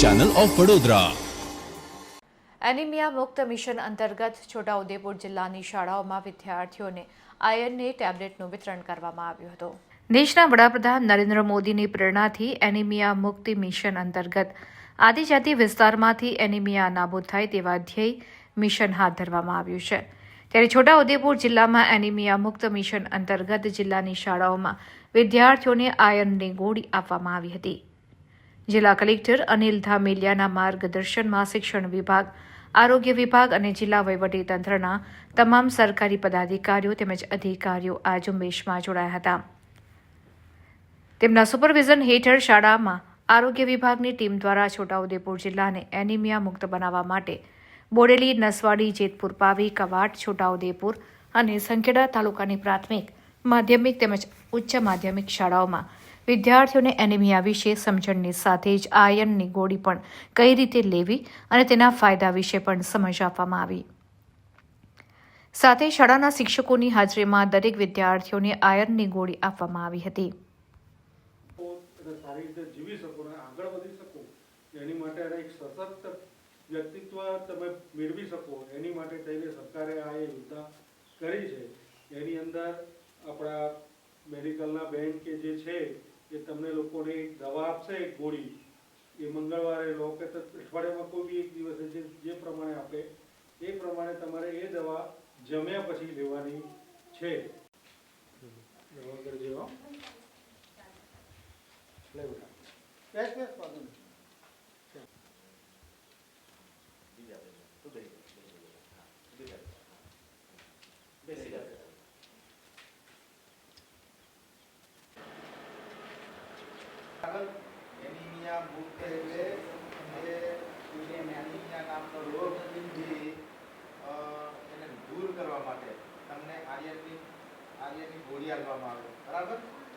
Channel of Vadodara anaemia મુક્ત mission અંતર્ગત છોટાઉદેપુર જિલ્લાની શાળાઓમાં વિદ્યાર્થીઓને આયર્નની ટેબ્લેટનું વિતરણ કરવામાં આવ્યું હતું. દેશના વડાપ્રધાન નરેન્દ્ર મોદીની પ્રેરણાથી એનિમિયા મુક્તિ મિશન અંતર્ગત આદિજાતિ વિસ્તારમાંથી એનિમિયા નાબૂદ થાય તેવા ધ્યેય મિશન હાથ ધરવામાં આવ્યું છે ત્યારે છોટાઉદેપુર જિલ્લામાં એનિમિયા મુક્ત મિશન અંતર્ગત જિલ્લાની શાળાઓમાં વિદ્યાર્થીઓને આયર્નની ગોળી આપવામાં આવી હતી જિલ્લા કલેક્ટર અનિલ ધામેલિયાના માર્ગદર્શનમાં શિક્ષણ વિભાગ, આરોગ્ય વિભાગ અને જિલ્લા વહીવટીતંત્રના તમામ સરકારી પદાધિકારીઓ તેમજ અધિકારીઓ આ ઝુંબેશમાં જોડાયા હતા. તેમના સુપરવિઝન હેઠળ શાળામાં આરોગ્ય વિભાગની ટીમ દ્વારા છોટાઉદેપુર જિલ્લાને એનિમિયા મુક્ત બનાવવા માટે બોડેલી, નસવાડી, જેતપુર, પાવી, કવાટ, છોટાઉદેપુર અને સંખેડા તાલુકાની પ્રાથમિક, માધ્યમિક તેમજ ઉચ્ચ માધ્યમિક શાળાઓમાં વિદ્યાર્થીઓને એનિમિયા વિશે સમજણની સાથે જ આયર્નની ગોળી પણ કઈ રીતે લેવી અને તેના ફાયદા વિશે પણ સમજ આપવામાં આવી. સાથે શાળાના શિક્ષકોની હાજરીમાં દરેક વિદ્યાર્થીઓને આયર્નની ગોળી આપવામાં આવી હતી. એની માટે એક સશક્ત વ્યક્તિત્વ તમે મેળવી શકો, એની માટે થઈને સરકારે આ યોજના કરી છે. એની અંદર આપણા મેડિકલના બેંક કે જે છે એ તમને લોકોને એક દવા આપશે એક ગોળી એ મંગળવારે લો કે અઠવાડિયામાં કોઈ બી એક દિવસે જે જે પ્રમાણે આપે એ પ્રમાણે તમારે એ દવા જમ્યા પછી લેવાની છે દવા કરજો હો. લે બેટા. એનિમિયા મુક્ત એટલે જે એનિમિયા નામનો રોગ અ, એને દૂર કરવા માટે તમને આર્યનની આર્યનની ગોળી આપવામાં આવે. બરાબર?